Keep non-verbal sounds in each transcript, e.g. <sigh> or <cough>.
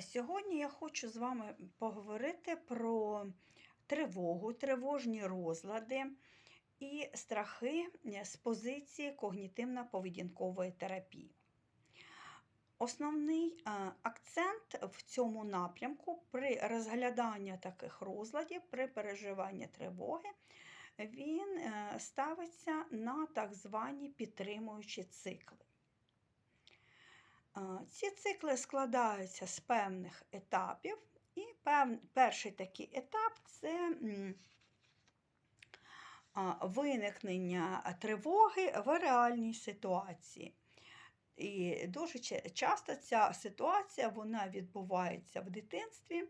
Сьогодні я хочу з вами поговорити про тривогу, тривожні розлади і страхи е, з позиції когнітивно-поведінкової терапії. Основний е, акцент в цьому напрямку при розгляданні таких розладів, при переживанні тривоги, він е, ставиться на так звані підтримуючі цикли. Ці цикли складаються з певних етапів, і перший такий етап це виникнення тривоги в реальній ситуації. І дуже часто ця ситуація вона відбувається в дитинстві.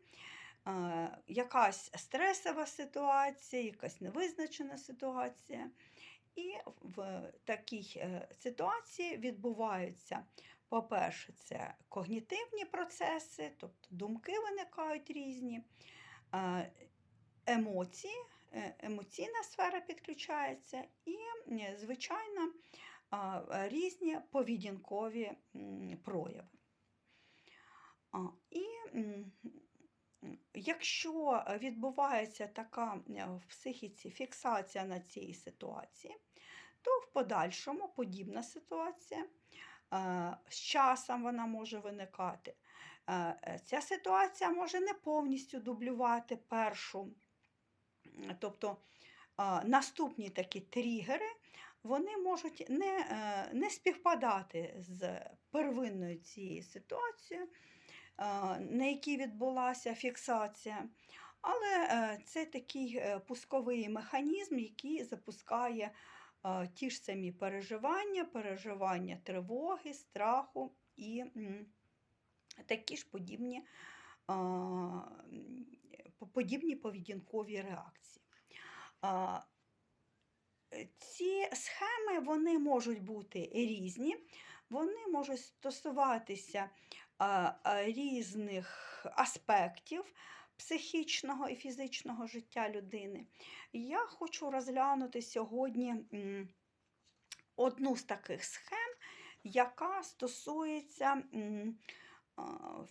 Якась стресова ситуація, якась невизначена ситуація. І в такій е, ситуації відбуваються, по-перше, це когнітивні процеси, тобто думки виникають різні, емоції, е, емоційна сфера підключається, і, звичайно, різні поведінкові прояви. І якщо відбувається така е, в психіці фіксація на цій ситуації, то в подальшому подібна ситуація з часом вона може виникати. Е, е, Ця ситуація може не повністю дублювати першу, тобто е, наступні такі тригери, вони можуть не, е, не співпадати з первинною цією ситуацією, е, на якій відбулася фіксація. Але е, це такий е, пусковий механізм, який запускає е, ті ж самі переживання, переживання тривоги, страху і такі ж подібні, подібні поведінкові реакції. Е, Ці схеми вони можуть бути різні, вони можуть стосуватися різних аспектів психічного і фізичного життя людини. Я хочу розглянути сьогодні одну з таких схем, яка стосується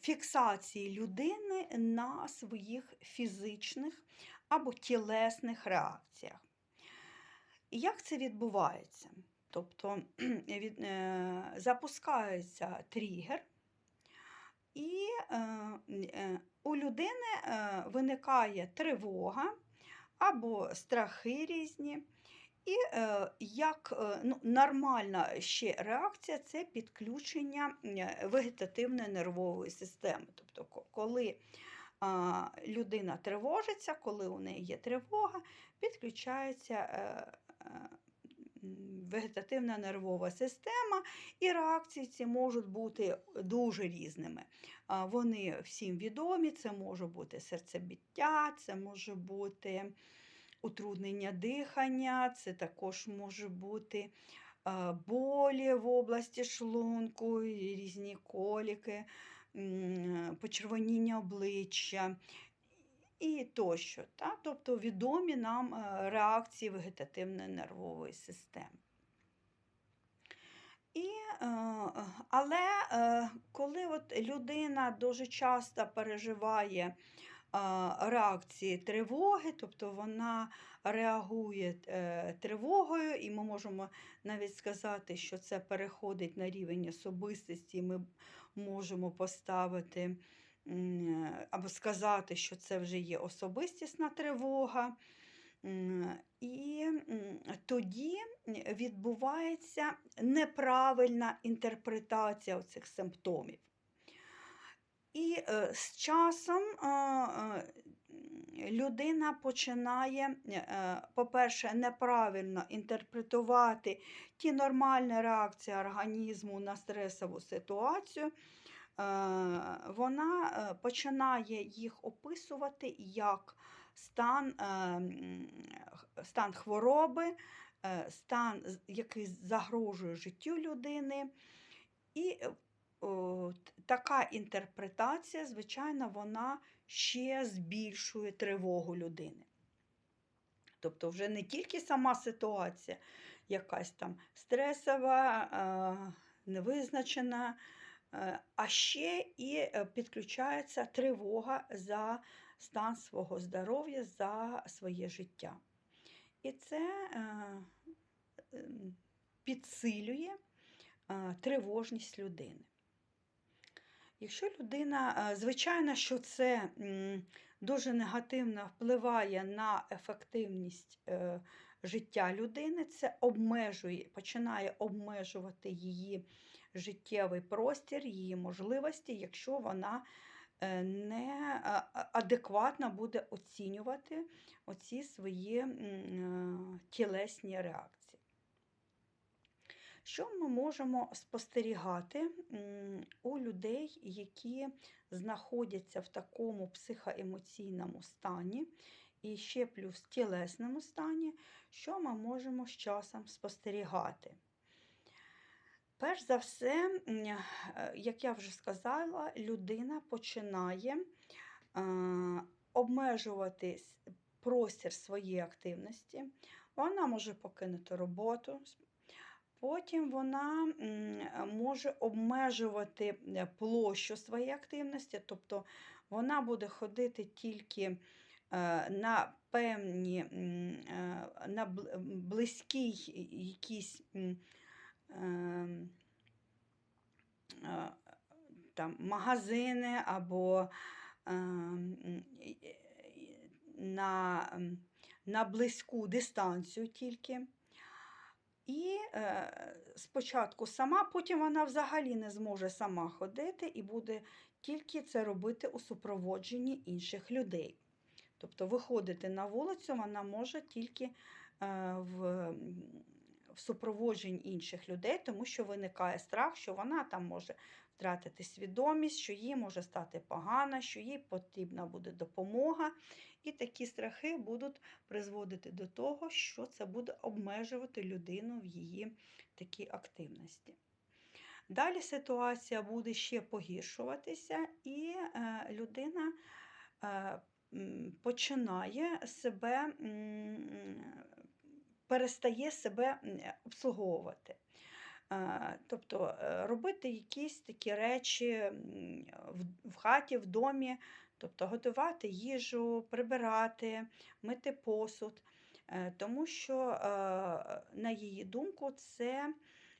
фіксації людини на своїх фізичних або тілесних реакціях. Як це відбувається? Тобто <clears throat> від, е, запускається тригер, і е, е, у людини е, виникає тривога або страхи різні. І е, як е, ну, нормальна ще реакція це підключення вегетативної нервової системи. Тобто, коли людина тривожиться, коли у неї є тривога, підключається вегетативна нервова система, і реакції ці можуть бути дуже різними. Вони всім відомі, це може бути серцебіття, це може бути утруднення дихання, це також може бути болі в області шлунку, різні коліки, почервоніння обличчя і тощо. Та? Тобто відомі нам е, реакції вегетативної нервової системи. І, е, але е, коли от людина дуже часто переживає реакції тривоги, тобто вона реагує тривогою, і ми можемо навіть сказати, що це переходить на рівень особистості, і ми можемо поставити або сказати, що це вже є особистісна тривога. І тоді відбувається неправильна інтерпретація цих симптомів. І е, з часом е, е, людина починає, по-перше, неправильно інтерпретувати ті нормальні реакції організму на стресову ситуацію. Е, Вона е, починає їх описувати як стан, е, стан хвороби, стан, який загрожує життю людини. І така інтерпретація, звичайно, вона ще збільшує тривогу людини. Тобто вже не тільки сама ситуація, якась там стресова, невизначена, а ще і е, підключається тривога за стан свого здоров'я, за своє життя. І це е, ем, підсилює е, тривожність людини. Якщо людина, е, звичайно, що це дуже негативно впливає на ефективність е, життя людини, це обмежує, починає обмежувати її життєвий простір, її можливості, якщо вона е, не адекватно буде оцінювати оці свої е, тілесні реакції. Що ми можемо спостерігати у людей, які знаходяться в такому психоемоційному стані, і ще плюс тілесному стані, що ми можемо з часом спостерігати? Перш за все, е, як я вже сказала, людина починає е, обмежувати простір своєї активності. Вона може покинути роботу, потім вона може обмежувати е, площу своєї активності, тобто вона буде ходити тільки на певні, на бл- близький якісь. Ем, е, там, магазини або ем, на, ем, на близьку дистанцію тільки. І е, спочатку сама, потім вона взагалі не зможе сама ходити і буде тільки це робити у супроводженні інших людей. Тобто виходити на вулицю вона може тільки е, в, в супроводженні інших людей, тому що виникає страх, що вона там може втратити свідомість, що їй може стати погано, що їй потрібна буде допомога. І такі страхи будуть призводити до того, що це буде обмежувати людину в її такій активності. Далі ситуація буде ще погіршуватися, і е, людина е, починає себе, перестає себе обслуговувати. Е, Тобто е, робити якісь такі речі в- хаті, в домі, тобто готувати їжу, прибирати, мити посуд, Е, тому що, на її думку, це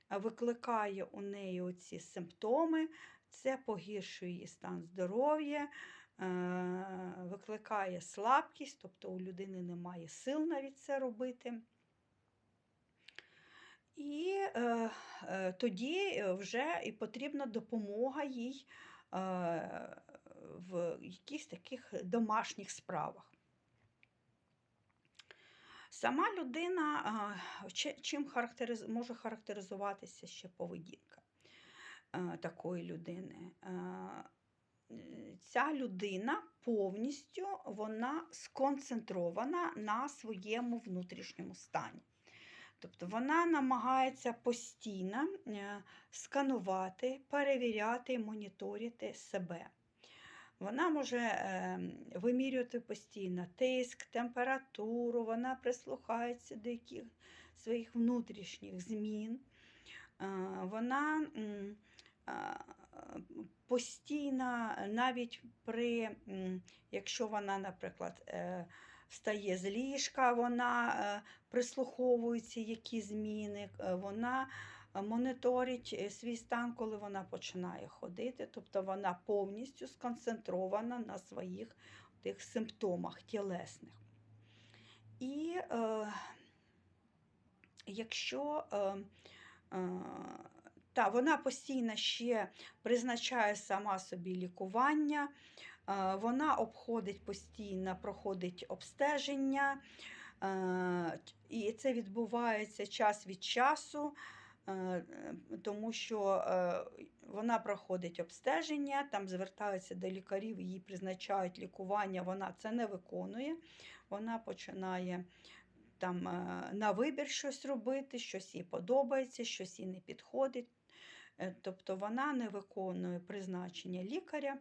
викликає у неї оці симптоми, це погіршує її стан здоров'я, викликає слабкість, тобто у людини немає сил навіть це робити. І е, е, тоді вже і потрібна допомога їй е, в якихось таких домашніх справах. Сама людина чи- чим характериз... може характеризуватися ще поведінка е, такої людини. Е, е, Ця людина повністю вона сконцентрована на своєму внутрішньому стані. Тобто вона намагається постійно е, сканувати, перевіряти, моніторити себе. Вона може е, вимірювати постійно тиск, температуру, вона прислухається до яких своїх внутрішніх змін. Е, Вона постійно, навіть при, якщо вона, наприклад, встає з ліжка, вона е, прислуховується, які зміни, е, вона е, моніторить свій стан, коли вона починає ходити, тобто вона повністю сконцентрована на своїх тих симптомах тілесних. І е, якщо е, е, та, вона постійно ще призначає сама собі лікування, вона обходить постійно, проходить обстеження, е, і це відбувається час від часу. е, Тому що е, вона проходить обстеження, там звертаються до лікарів, їй призначають лікування, вона це не виконує. Вона починає там е, на вибір щось робити, щось їй подобається, щось їй не підходить. Е, Тобто вона не виконує призначення лікаря.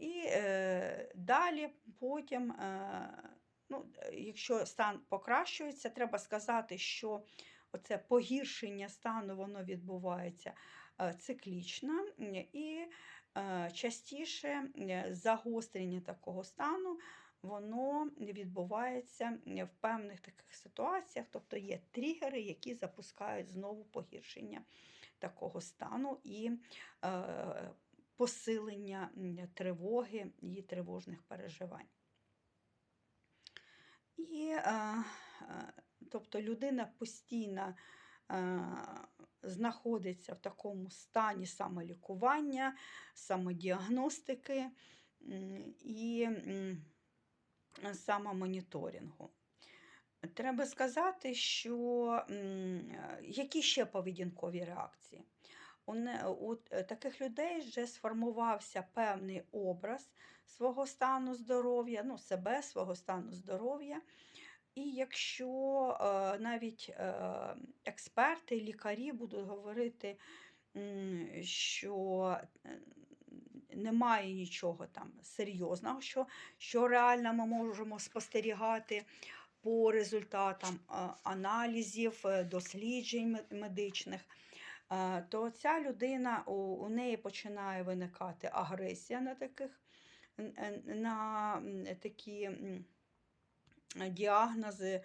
І е, далі потім, е, ну, якщо стан покращується, треба сказати, що оце погіршення стану воно відбувається е, циклічна і е, частіше е, загострення такого стану воно відбувається в певних таких ситуаціях, тобто є тригери, які запускають знову погіршення такого стану і е, посилення тривоги і тривожних переживань. І, е, е, тобто людина постійно е, знаходиться в такому стані самолікування, самодіагностики і самомоніторингу. Треба сказати, що які ще поведінкові реакції? У, е, таких людей вже сформувався певний образ свого стану здоров'я, ну, себе, свого стану здоров'я. І якщо е, навіть е, експерти, лікарі будуть говорити, що немає нічого там серйозного, що, що реально ми можемо спостерігати по результатам аналізів, досліджень медичних, то ця людина у, у неї починає виникати агресія на таких н- на такі діагнози е,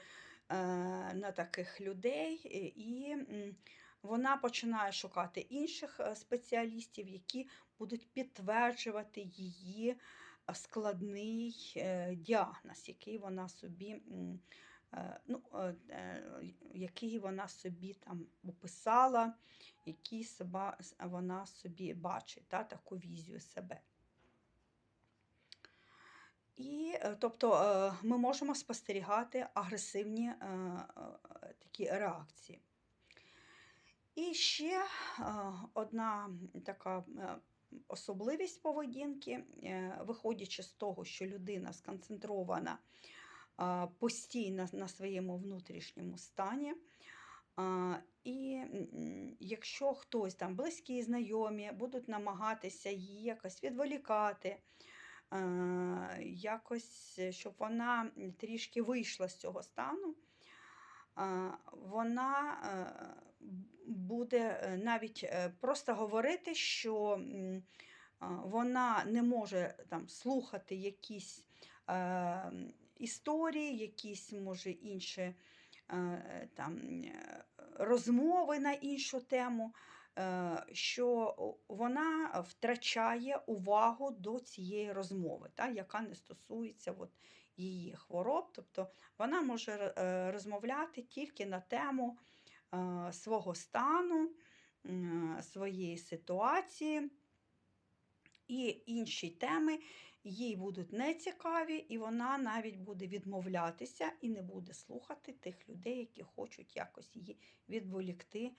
на таких людей, е, і вона починає шукати інших е, спеціалістів, які будуть підтверджувати її е, складний е, діагноз, який вона собі. Е, Ну, е, е, який вона собі там описала, який себе, вона собі бачить, та, таку візію себе. І, тобто, ми можемо спостерігати агресивні такі реакції. І ще одна така особливість поведінки, виходячи з того, що людина сконцентрована постійно на своєму внутрішньому стані. І якщо хтось там близькі, знайомі будуть намагатися її якось відволікати, якось, щоб вона трішки вийшла з цього стану, вона е, буде е, навіть е, просто говорити, що вона не може там слухати якісь історії, якісь, може, інші е, там, е, розмови на іншу тему, е, що вона втрачає увагу до цієї розмови, та, яка не стосується от, її хвороб. Тобто вона може розмовляти тільки на тему свого стану, своєї ситуації. І інші теми їй будуть нецікаві, і вона навіть буде відмовлятися і не буде слухати тих людей, які хочуть якось її відволікти